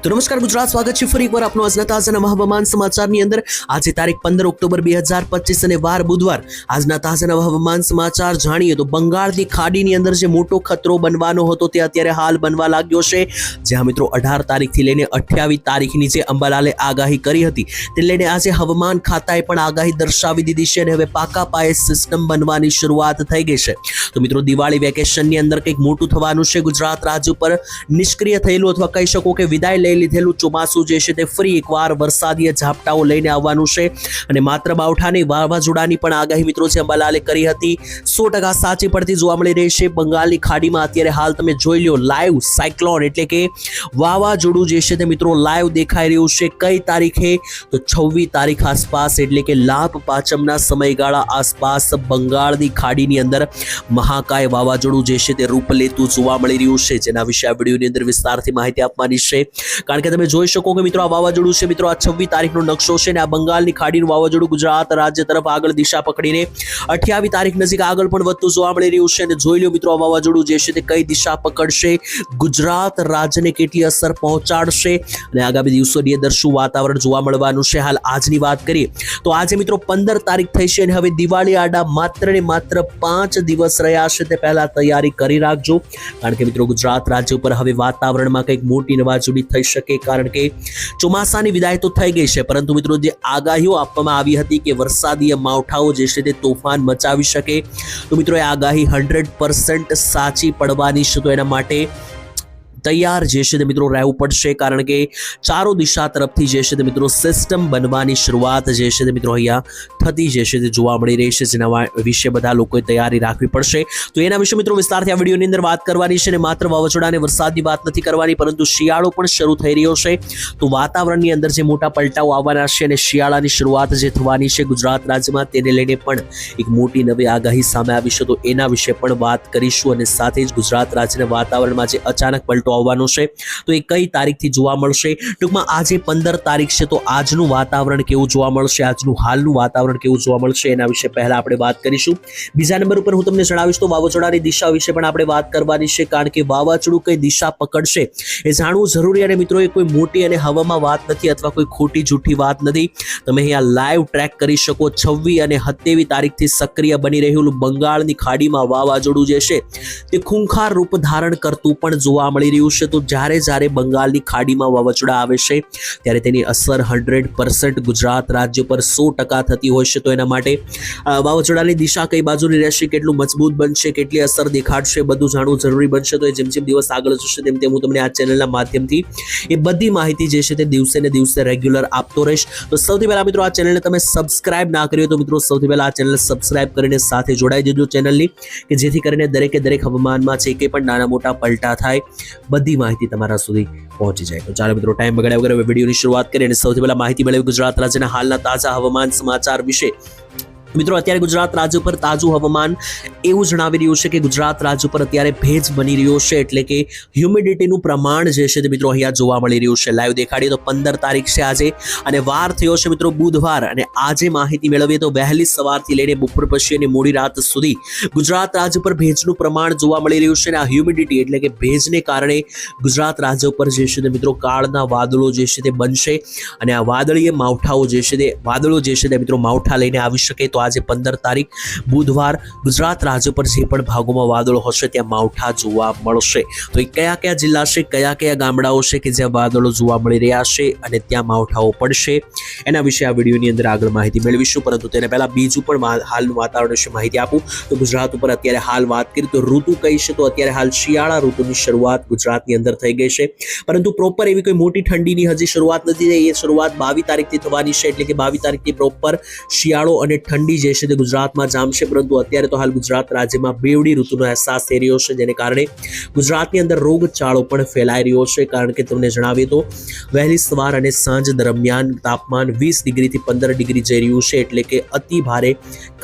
તો નમસ્કાર ગુજરાત, સ્વાગત છે ફરી એકવાર આપનું આજના તાજાના હવામાન સમાચારની અંદર. આજે તારીખ પંદર ઓક્ટોબર બે હજાર પચીસ અને વાર બુધવાર આજના તાજાના હવામાન સમાચાર જાણીએ તો બંગાળની ખાડીની અંદર જે મોટો ખતરો બનવાનો હતો તે અત્યારે હાલ બનવા લાગ્યો છે. જ્યાં મિત્રો અઢાર તારીખથી લઈને અઠ્યાવીસ તારીખની જે અંબાલાલે આગાહી કરી હતી તે લઈને આજે હવામાન ખાતાએ પણ આગાહી દર્શાવી દીધી છે અને હવે પાકા પાયે સિસ્ટમ બનવાની શરૂઆત થઈ ગઈ છે. તો મિત્રો દિવાળી વેકેશનની અંદર કંઈક મોટું થવાનું છે. ગુજરાત રાજ્ય ઉપર નિષ્ક્રિય થયેલું અથવા કહી શકો કે વિદાય લઈ લીધેલું ચોમાસું જે છે તે ફરી એકવાર વરસાદીય ઝાપટાઓ લઈને આવવાનું છે. અને માત્ર બાવઠાની વાવાઝોડાની પણ આગાહી મિત્રો છે અંબાલાલે કરી હતી. સો ટકા સાચી પડતી જોવા મળી રહી છે. બંગાળની ખાડીમાં અત્યારે હાલ તમે જોઈ લો લાઈવ સાયક્લોન એટલે કે વાવાઝોડું જે છે તે મિત્રો લાઈવ દેખાઈ રહ્યું છે. કઈ તારીખે? તો છવ્વીસ તારીખ આસપાસ એટલે કે લાભ પાંચમના સમયગાળા આસપાસ બંગાળની ખાડીની અંદર મહાકાય વાવાઝોડું જે છે તે રૂપ લેતું જોવા મળી રહ્યું છે. જેના વિશે આ વિડીયોની અંદર વિસ્તારથી માહિતી આપવાની છે. કારણ કે તમે જોઈ શકો કે મિત્રો આ વાવાઝોડું છે, મિત્રો આ છવ્વીસ તારીખનો નકશો છે અને આ બંગાળની ખાડીનું વાવાઝોડું ગુજરાત રાજ્ય તરફ આગળ દિશા પકડીને અઠ્યાવીસ તારીખ નજીક આગળ પણ વધતું જોવા મળી રહ્યું છે અને જોઈ લો મિત્રો આ વાવાઝોડું જે છે તે કઈ દિશા પકડશે, ગુજરાત રાજ્યને કેટલી અસર પહોંચાડશે અને આગામી દિવસોની અંદર શું વાતાવરણ જોવા મળવાનું છે? હાલ આજની વાત કરીએ તો આજે મિત્રો પંદર તારીખ થઈ છે અને હવે દિવાળી આડા માત્ર ને માત્ર પાંચ દિવસ રહ્યા છે તે પહેલા તૈયારી કરી રાખજો. કારણ કે મિત્રો ગુજરાત રાજ્ય ઉપર હવે વાતાવરણમાં કંઈક મોટી નવાજૂની થઈ શકે કારણ કે ચોમાસાની વિદાય તો થઈ ગઈ છે. પરંતુ મિત્રો જે આગાહીઓ આપવામાં આવી હતી કે વરસાદીય માવઠાઓ જે છે તે તોફાન મચાવી શકે, તો મિત્રો એ આગાહી હંડ્રેડ સાચી પડવાની છે. તો એના માટે તૈયાર જે છે તે મિત્રો રહેવું પડશે, કારણ કે ચારો દિશા તરફથી જે છે તે મિત્રો સિસ્ટમ બનવાની શરૂઆત જે છે તે મિત્રો અહીંયા થતી જે છે તે જોવા મળી રહી છે, જેના વિશે બધા લોકોએ તૈયારી રાખવી પડશે. તો એના વિશે મિત્રો વિસ્તારથી આ વિડીયોની અંદર વાત કરવાની છે અને માત્ર વાવાઝોડા અને વરસાદની વાત નથી કરવાની, પરંતુ શિયાળો પણ શરૂ થઈ રહ્યો છે. તો વાતાવરણની અંદર જે મોટા પલટાઓ આવવાના છે અને શિયાળાની શરૂઆત જે થવાની છે ગુજરાત રાજ્યમાં, તેને લઈને પણ એક મોટી નવી આગાહી સામે આવી છે. તો એના વિશે પણ વાત કરીશું અને સાથે જ ગુજરાત રાજ્યના વાતાવરણમાં જે અચાનક પલટો આવવાનો છે. તો એ કઈ તારીખથી જોવા મળશે? ટૂંકમાં આજે પંદર તારીખ છે, તો આજનું વાતાવરણ કેવું જોવા મળશે? આજનું હાલનું વાતાવરણ કેવું જોવા મળશે? એના વિશે પહેલા આપણે વાત કરીશું. બીજા નંબર ઉપર હું તમને જણાવીશ, તો વાવાઝોડાની દિશા વિશે પણ આપણે વાત કરવાની છે, કારણ કે વાવાઝોડું કઈ દિશા પકડશે એ જાણવું જરૂરી અને મિત્રો એ કોઈ મોટી અને હવામાં વાત નથી અથવા કોઈ ખોટી જૂઠી વાત નથી. તમે અહીંયા લાઈવ ટ્રેક કરી શકો છવ્વી અને સત્યાવી તારીખથી સક્રિય બની રહેલું બંગાળની ખાડીમાં વાવાઝોડું જે છે, તે ખૂંખાર રૂપ ધારણ કરતું પણ જોવા મળી રહ્યું છે, તો જ્યારે જ્યારે બંગાળની ખાડીમાં વાવાઝોડા આવે છે, ત્યારે તેની અસર હંડ્રેડ પર્સન્ટ ગુજરાત રાજ્ય પર સો ટકા થતી હોય છે. તો એના માટે વાવાઝોડાની દિશા કઈ બાજુની રહેશે, કેટલું મજબૂત બનશે, કેટલી અસર દેખાડશે, બધું જાણવું જરૂરી બનશે. તો એ જેમ જેમ દિવસ આગળ જશે, તેમ તેમ હું તમને આ ચેનલના માધ્યમથી એ બધી માહિતી જે છે તે દિવસે ને દિવસે રેગ્યુલર આપતો રહીશ. તો સૌથી પહેલા મિત્રો, આ ચેનલને તમે સબસ્ક્રાઇબ ના કરી તો મિત્રો, સૌથી પહેલા આ ચેનલ સબસ્ક્રાઇબ કરીને સાથે જોડાઈ દેજો ચેનલની, કે જેથી કરીને દરેકે દરેક હવામાનમાં છે કે પણ નાના મોટા પલટા થાય બધી માહિતી તમારા સુધી પહોંચી જાય. તો ચાલો મિત્રો, ટાઈમ બગાડ્યા વગર વિડીયોની શરૂઆત કરીએ અને સૌથી પહેલા માહિતી મેળવી ગુજરાત રાજ્યના હાલના તાજા હવામાન સમાચાર વિશે. મિત્રો, અત્યારે ગુજરાત રાજ્ય પર તાજું હવામાન એવું જણાવી રહ્યું છે કે ગુજરાત રાજ્ય પર અત્યારે ભેજ બની રહ્યો છે, એટલે કે હ્યુમિડિટીનું પ્રમાણ જે છે તે મિત્રો અહીંયા જોવા મળી રહ્યું છે. લાઈવ દેખાડીએ તો પંદર તારીખ છે આજે, અને વાર થયો છે મિત્રો બુધવાર, અને આજે માહિતી મેળવીએ તો વહેલી સવારથી લઈને બપોર પછી અને મોડી રાત સુધી ગુજરાત રાજ્ય પર ભેજનું પ્રમાણ જોવા મળી રહ્યું છે, અને આ હ્યુમિડિટી એટલે કે ભેજને કારણે ગુજરાત રાજ્ય ઉપર જે છે તે મિત્રો કાળના વાદળો જે છે તે બનશે, અને આ વાદળીય માવઠાઓ જે છે તે વાદળો જે છે તે મિત્રો માવઠા લઈને આવી શકે તો આજે પંદર તારીખ, બુધવાર ગુજરાત રાજ્ય પર જે પણ ભાગોમાં વાદળો હશે ત્યાં માવઠા જોવા મળશે. તો એ કયા કયા જિલ્લા છે, કયા કયા ગામડાઓ છે કે જ્યાં વાદળો જોવા મળી રહ્યા છે અને ત્યાં માવઠાઓ પડશે, એના વિશે આ વિડીયોની અંદર આગળ માહિતી મેળવીશું. પરંતુ તેને પહેલા બીજું પણ હાલનું વાતાવરણ વિશે માહિતી આપું. તો ગુજરાત ઉપર અત્યારે હાલ વાત કરીએ તો ઋતુ કઈ છે, તો અત્યારે હાલ શિયાળા ઋતુની શરૂઆત ગુજરાતની અંદર થઈ ગઈ છે. પરંતુ પ્રોપર એવી કોઈ મોટી ઠંડીની હજી શરૂઆત નથી થઈ. એ શરૂઆત બાવીસ તારીખથી થવાની છે, એટલે કે બાવીસ તારીખથી પ્રોપર શિયાળો અને ઠંડી જે છે તે ગુજરાતમાં જામશે પરંતુ અત્યારે તો હાલ ગુજરાત રાજ્યમાં બેવડી ઋતુનો અહેસાસ થઈ રહ્યો છે, જેને કારણે ગુજરાતની અંદર રોગચાળો પણ ફેલાઈ રહ્યો છે. કારણ કે તમને જણાવીએ તો, વહેલી સવાર અને સાંજ દરમિયાન તાપમાન વીસ ડિગ્રીથી પંદર ડિગ્રી જઈ રહ્યું છે, એટલે કે અતિ ભારે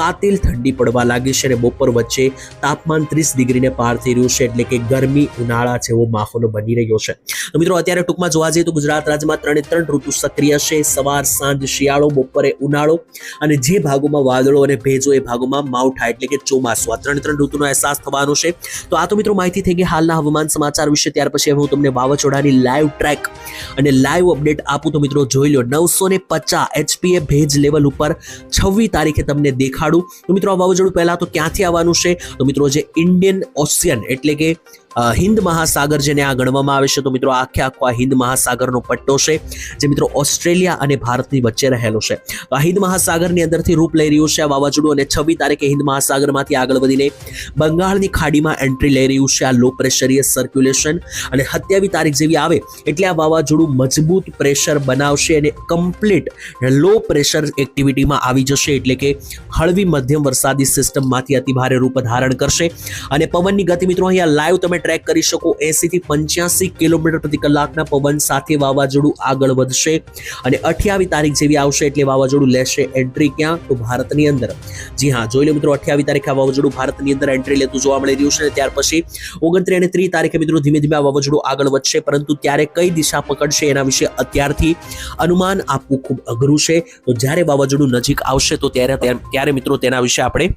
કાતિલ ઠંડી પડવા લાગી છે અને બપોર વચ્ચે તાપમાન ત્રીસ ડિગ્રીને પાર થઈ રહ્યું છે, એટલે કે ગરમી ઉનાળા જેવો માહોલ બની રહ્યો છે. મિત્રો, અત્યારે ટૂંકમાં જોવા જઈએ તો ગુજરાત રાજ્યમાં ત્રણે ત્રણ ઋતુ સક્રિય છે. સવાર, સાંજ, શિયાળો, બપોરે ઉનાળો અને જે ભાગોમાં વાદળો અને ભેજો એ ભાગોમાં માવઠા એટલે કે ચોમાસું. આ ત્રણ ત્રણ ઋતુનો અહેસાસ થવાનો છે. તો આ તો મિત્રો માહિતી થઈ ગઈ હાલના હવામાન સમાચાર વિશે. ત્યાર પછી હું તમને વાવાઝોડાની લાઈવ ટ્રેક અને લાઈવ અપડેટ આપું. તો મિત્રો જોઈ લો, નવસો ને પચાસ એચપીએ ભેજ લેવલ ઉપર છવ્વીસ તારીખે તમને દેખાડું. તો મિત્રો આ વાવાઝોડું પહેલાં તો ક્યાંથી આવવાનું છે? તો મિત્રો જે ઇન્ડિયન ઓશિયન એટલે કે હિન્દ મહાસાગર જેને આ ગણવામાં આવે છે. તો મિત્રો, આખે આખો આ હિન્દ મહાસાગરનો પટ્ટો છે, જે મિત્રો ઓસ્ટ્રેલિયા અને ભારતની વચ્ચે રહેલો છે. તો આ હિન્દ મહાસાગરની અંદરથી રૂપ લઈ રહ્યું છે આ વાવાઝોડું અને છવ્વીસ તારીખે હિન્દ મહાસાગરમાંથી આગળ વધીને બંગાળની ખાડીમાં એન્ટ્રી લઈ રહ્યું છે આ લો પ્રેશરીય સર્ક્યુલેશન. અને સત્યાવી તારીખ જેવી આવે એટલે આ વાવાઝોડું મજબૂત પ્રેશર બનાવશે અને કમ્પ્લીટ લો પ્રેશર એક્ટિવિટીમાં આવી જશે. એટલે કે હળવી મધ્યમ વરસાદી સિસ્ટમમાંથી અતિભારે રૂપ ધારણ કરશે. અને પવનની ગતિ મિત્રો, અહીંયા લાઈવ તમે ટ્રેક કરી શકો એસી થી પંચ્યાસી કિલોમીટર પ્રતિ કલાકના પવન સાથે વાવાઝોડું આગળ વધશે અને અઠ્યાવીસ તારીખ જેવી આવશે એટલે વાવાઝોડું લેશે એન્ટ્રી ક્યાં? તો ભારતની અંદર. જી હા, જોઈ લો મિત્રો, અઠ્યાવીસ તારીખે આ વાવાઝોડું ભારતની અંદર એન્ટ્રી લેતું જોવા મળી રહ્યું છે ત્યાર પછી ઓગણત્રીસ અને ત્રીસ તારીખે મિત્રો ધીમે ધીમે આ વાવાઝોડું આગળ વધશે, પરંતુ ત્યારે કઈ દિશા પકડશે એના વિશે અત્યારથી અનુમાન આપવું ખૂબ અઘરું છે. તો જ્યારે વાવાઝોડું નજીક આવશે, તો ત્યારે ત્યારે મિત્રો તેના વિશે આપણે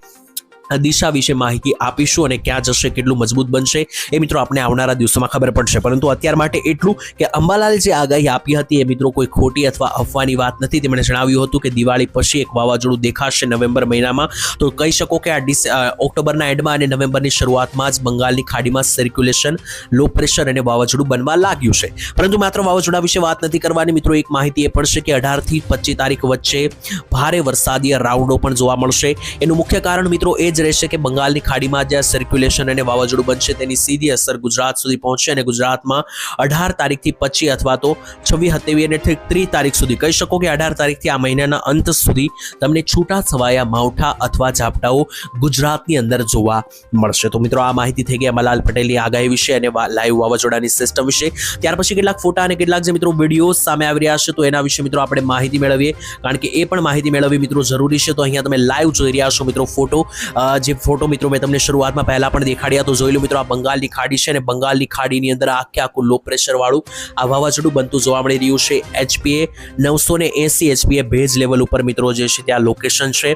દિશા વિશે માહિતી આપીશું અને ક્યાં જશે, કેટલું મજબૂત બનશે એ મિત્રો આપણે આવનારા દિવસોમાં ખબર પડશે. પરંતુ અત્યાર માટે એટલું કે અંબાલાલ જે આગાહી આપી હતી એ મિત્રો કોઈ ખોટી અથવા અફવાની વાત નથી. તેમણે જણાવ્યું હતું કે દિવાળી પછી એક વાવાઝોડું દેખાશે નવેમ્બર મહિનામાં. તો કહી શકો કે આ ઓક્ટોબરના એન્ડમાં અને નવેમ્બરની શરૂઆતમાં જ બંગાળની ખાડીમાં સર્ક્યુલેશન લો પ્રેશર અને વાવાઝોડું બનવા લાગ્યું છે. પરંતુ માત્ર વાવાઝોડા વિશે વાત નથી કરવાની. મિત્રો એક માહિતી એ છે કે અઢારથી પચીસ તારીખ વચ્ચે ભારે વરસાદીય રાઉન્ડો પણ જોવા મળશે. એનું મુખ્ય કારણ મિત્રો એ જ રહેશે કે બંગાળની ખાડીમાં જે સર્ક્યુલેશન અને વાવાઝોડું બનશે, તેની સીધી અસર ગુજરાત સુધી પહોંચશે અને ગુજરાતમાં અઢાર તારીખથી પચીસ અથવા તો છવ્વીસ સત્યાવીસ અને ત્રીસ તારીખ સુધી. કહી શકો કે અઢાર તારીખથી આ મહિનાના અંત સુધી તમને છૂટા છવાયા માવઠા અથવા ઝાપટાઓ ગુજરાતની અંદર જોવા મળશે. તો મિત્રો, આ માહિતી થઈ ગઈ અમલાલ પટેલની આગાહી વિશે અને લાઈવ વાવાઝોડાની સિસ્ટમ વિશે. ત્યાર પછી કેટલાક ફોટા અને કેટલાક જે મિત્રો વીડિયો સામે આવી રહ્યા છે, તો એના વિશે મિત્રો આપણે માહિતી મેળવીએ. કારણ કે એ પણ માહિતી મેળવવી મિત્રો જરૂરી છે. તો અહીંયા તમે લાઈવ જોઈ રહ્યા છો મિત્રો ફોટો. જે ફોટો મિત્રો મેં તમને શરૂઆતમાં પહેલા પણ દેખાડ્યા તો જોઈ લો મિત્રો, આ બંગાળની ખાડી છે અને બંગાળની ખાડીની અંદર આખે આખું લો પ્રેશર વાળું આ વાવાઝોડું બનતું જોવા મળી રહ્યું છે. એચપીએ નવસો ને એસી એચપીએ ભેજ લેવલ ઉપર મિત્રો જે છે ત્યાં લોકેશન છે.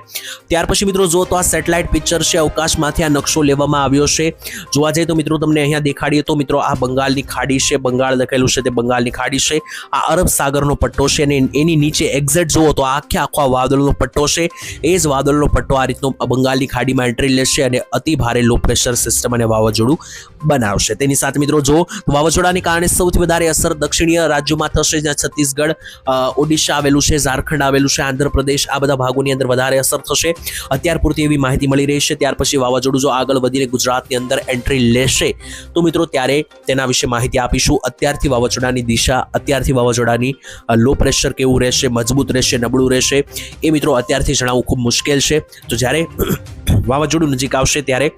ત્યાર પછી મિત્રો જો તો આ સેટેલાઇટ પિક્ચર છે, અવકાશમાંથી આ નકશો લેવામાં આવ્યો છે. જોવા જઈએ તો મિત્રો તમને અહીંયા દેખાડીએ તો મિત્રો આ બંગાળની ખાડી છે, બંગાળ લખેલું છે તે બંગાળની ખાડી છે. આ અરબ સાગરનો પટ્ટો છે અને એની નીચે એક્ઝેક્ટ જુઓ તો આખે આખો આ વાદળનો પટ્ટો છે. એ જ વાદળનો પટ્ટો આ રીતનો બંગાળની ખાડીમાં એન્ટ્રી લેશે અને અતિ ભારે લો પ્રેશર સિસ્ટમ અને વાવાઝોડું બનાવશે. તેની સાથે મિત્રો જો વાવાઝોડાને કારણે સૌથી વધારે અસર દક્ષિણીય રાજ્યોમાં થશે, જ્યાં છત્તીસગઢ ઓડિશા આવેલું છે, ઝારખંડ આવેલું છે, આંધ્રપ્રદેશ, આ બધા ભાગોની અંદર વધારે અસર થશે. અત્યાર પૂરતી એવી માહિતી મળી રહી છે. ત્યાર પછી વાવાઝોડું જો આગળ વધીને ગુજરાતની અંદર એન્ટ્રી લેશે, તો મિત્રો ત્યારે તેના વિશે માહિતી આપીશું. અત્યારથી વાવાઝોડાની દિશા, અત્યારથી વાવાઝોડાની લો પ્રેશર કેવું રહેશે, મજબૂત રહેશે, નબળું રહેશે, એ મિત્રો અત્યારથી જણાવવું ખૂબ મુશ્કેલ છે. તો જ્યારે વાવાઝોડું નજીક આવશે ત્યારે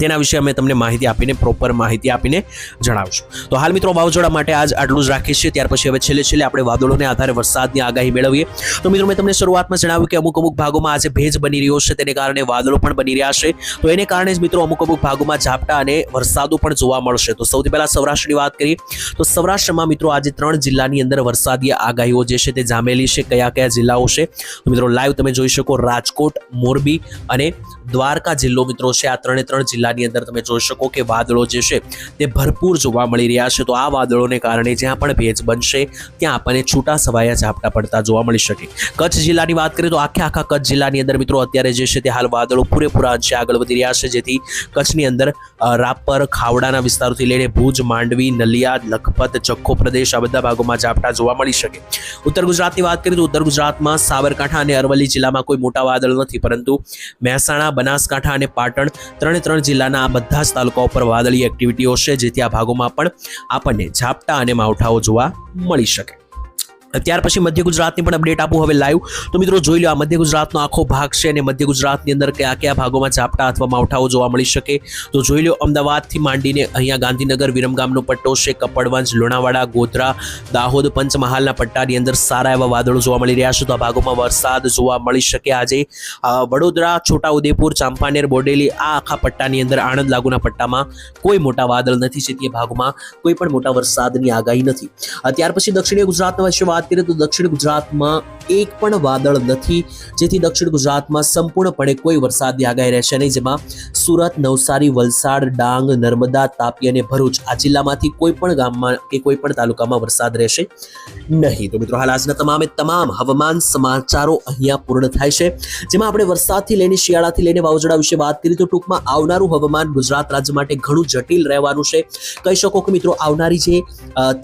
તેના વિશે અમે તમને માહિતી આપીને પ્રોપર માહિતી આપીને જણાવીશું. તો હાલ મિત્રો વાવાઝોડા માટે આજ આટલું જ રાખીએ છીએ. ત્યાર પછી હવે છેલ્લે છેલ્લે આપણે વાદળોને આધારે વરસાદની આગાહી મેળવીએ. તો મિત્રો મેં તમને શરૂઆતમાં જણાવ્યું કે અમુક અમુક ભાગોમાં આજે ભેજ બની રહ્યો છે. તેને કારણે વાદળો પણ બની રહ્યા છે. તો એને કારણે જ મિત્રો અમુક અમુક ભાગોમાં ઝાપટા અને વરસાદો પણ જોવા મળશે. તો સૌથી પહેલાં સૌરાષ્ટ્રની વાત કરીએ, તો સૌરાષ્ટ્રમાં મિત્રો આજે ત્રણ જિલ્લાની અંદર વરસાદી આગાહીઓ જે છે તે જામેલી છે, કયા કયા જિલ્લાઓ છે? તો મિત્રો લાઈવ તમે જોઈ શકો રાજકોટ, મોરબી અને દ્વારકા જિલ્લો મિત્રો છે. આ ત્રણે ત્રણ જિલ્લાની અંદર તમે જોઈ શકો કે વાદળો જે છે તે ભરપૂર જોવા મળી રહ્યા છે. તો આ વાદળોને કારણે જ્યાં પણ ભેજ બનશે, ત્યાં આપણને છૂટા છવાયા ઝાપટા પડતા જોવા મળી શકે. કચ્છ જિલ્લાની વાત કરીએ તો આખે આખા કચ્છ જિલ્લાની અંદર મિત્રો અત્યારે જે છે તે હાલ વાદળો પૂરેપૂરા અંશે આગળ વધી રહ્યા છે. જેથી કચ્છની અંદર રાપર, ખાવડાના વિસ્તારોથી લઈને ભુજ, માંડવી, નલિયા, લખપત ચખ્ખો પ્રદેશ આ બધા ભાગોમાં ઝાપટા જોવા મળી શકે. ઉત્તર ગુજરાતની વાત કરીએ તો ઉત્તર ગુજરાતમાં સાબરકાંઠા અને અરવલ્લી જિલ્લામાં કોઈ મોટા વાદળ નથી. પરંતુ મહેસાણા, બનાસકાંઠા અને પાટણ ત્રણે ત્રણ જિલ્લાના આ બધા જ તાલુકાઓ પર વાદળી એક્ટિવિટીઓ છે, જેથી આ ભાગોમાં પણ આપણને ઝાપટા અને માવઠાઓ જોવા મળી શકે. ત્યાર પછી મધ્ય ગુજરાતની પણ અપડેટ આપું હવે લાઈવ તો મિત્રો જોઈ લો આ મધ્ય ગુજરાતનો આખો ભાગ છે અને મધ્ય ગુજરાતની અંદર કયા કયા ભાગોમાં ઝાપટા અથવા માવઠાઓ જોવા મળી શકે. તો જોઈ લો અમદાવાદથી માંડીને અહીંયા ગાંધીનગર, વિરમગામનો પટ્ટો છે, કપડવંજ, લુણાવાડા, ગોધરા, દાહોદ, પંચમહાલના પટ્ટાની અંદર સારા એવા વાદળો જોવા મળી રહ્યા છે. તો આ ભાગોમાં વરસાદ જોવા મળી શકે આજે. વડોદરા, છોટાઉદેપુર, ચાંપાનેર, બોડેલી આ આખા પટ્ટાની અંદર આણંદ લાગુના પટ્ટામાં કોઈ મોટા વાદળ નથી. છે તે ભાગમાં કોઈ પણ મોટા વરસાદની આગાહી નથી. ત્યાર પછી દક્ષિણીય ગુજરાતના વિશે વાત કરીએ તો દક્ષિણ ગુજરાતમાં એક પણ વાદળ નથી, જેથી દક્ષિણ ગુજરાતમાં સંપૂર્ણપણે કોઈ વરસાદની આગાહી રહેશે નહીં, જેમાં સુરત, નવસારી, વલસાડ, ડાંગ, નર્મદા, તાપી અને ભરૂચ આ જિલ્લામાંથી કોઈ પણ ગામમાં કે કોઈ પણ તાલુકામાં વરસાદ રહેશે નહીં. તો મિત્રો, હાલ આજના તમામે તમામ હવામાન સમાચારો અહીંયા પૂર્ણ થાય છે, જેમાં આપણે વરસાદથી લઈને શિયાળાથી લઈને વાવાઝોડા વિશે વાત કરી તો ટૂંકમાં આવનારું હવામાન ગુજરાત રાજ્ય માટે ઘણું જટિલ રહેવાનું છે. કહી શકો કે મિત્રો, આવનારી જે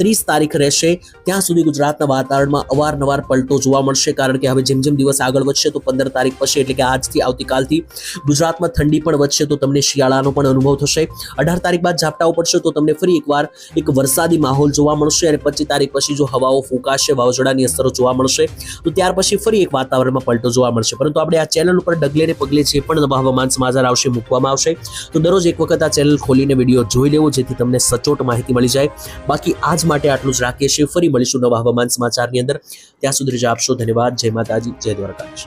ત્રીસ તારીખ રહેશે, ત્યાં સુધી ગુજરાતના વાતાવરણમાં અવારનવાર પલટો જોવા મળશે, કારણ કે હવે જેમ જેમ દિવસ આગળ વધશે તો પંદર તારીખ પછી એટલે કે આજથી આવતીકાલથી ગુજરાતમાં ઠંડી પણ વધશે તો તમને શિયાળાનો પણ અનુભવ થશે. અઢાર તારીખ બાદ ઝાપટાઓ પડશે તો તમને ફરી એકવાર એક વરસાદી માહોલ જોવા મળશે અને પચીસ તારીખ પછી જો હવાઓ ફૂંકાશે, વાવાઝોડાની અસરો જોવા મળશે, તો ત્યાર પછી ફરી એક વાતાવરણમાં પલટો જોવા મળશે. પરંતુ આપણે આ ચેનલ ઉપર ડગલે ને પગલે જે પણ નવા હવામાન સમાચાર આવશે મૂકવામાં આવશે, તો દરરોજ એક વખત આ ચેનલ ખોલીને વીડિયો જોઈ લેવો, જેથી તમને સચોટ માહિતી મળી જાય. બાકી આજ માટે આટલું જ રાખીએ છીએ. ફરી મળીશું નવા હવામાન સમાચારની અંદર. ત્યાં સુધી રજા આપશો ધન્યવાદ. જય માતાજી. જય દ્વારકાધીશ.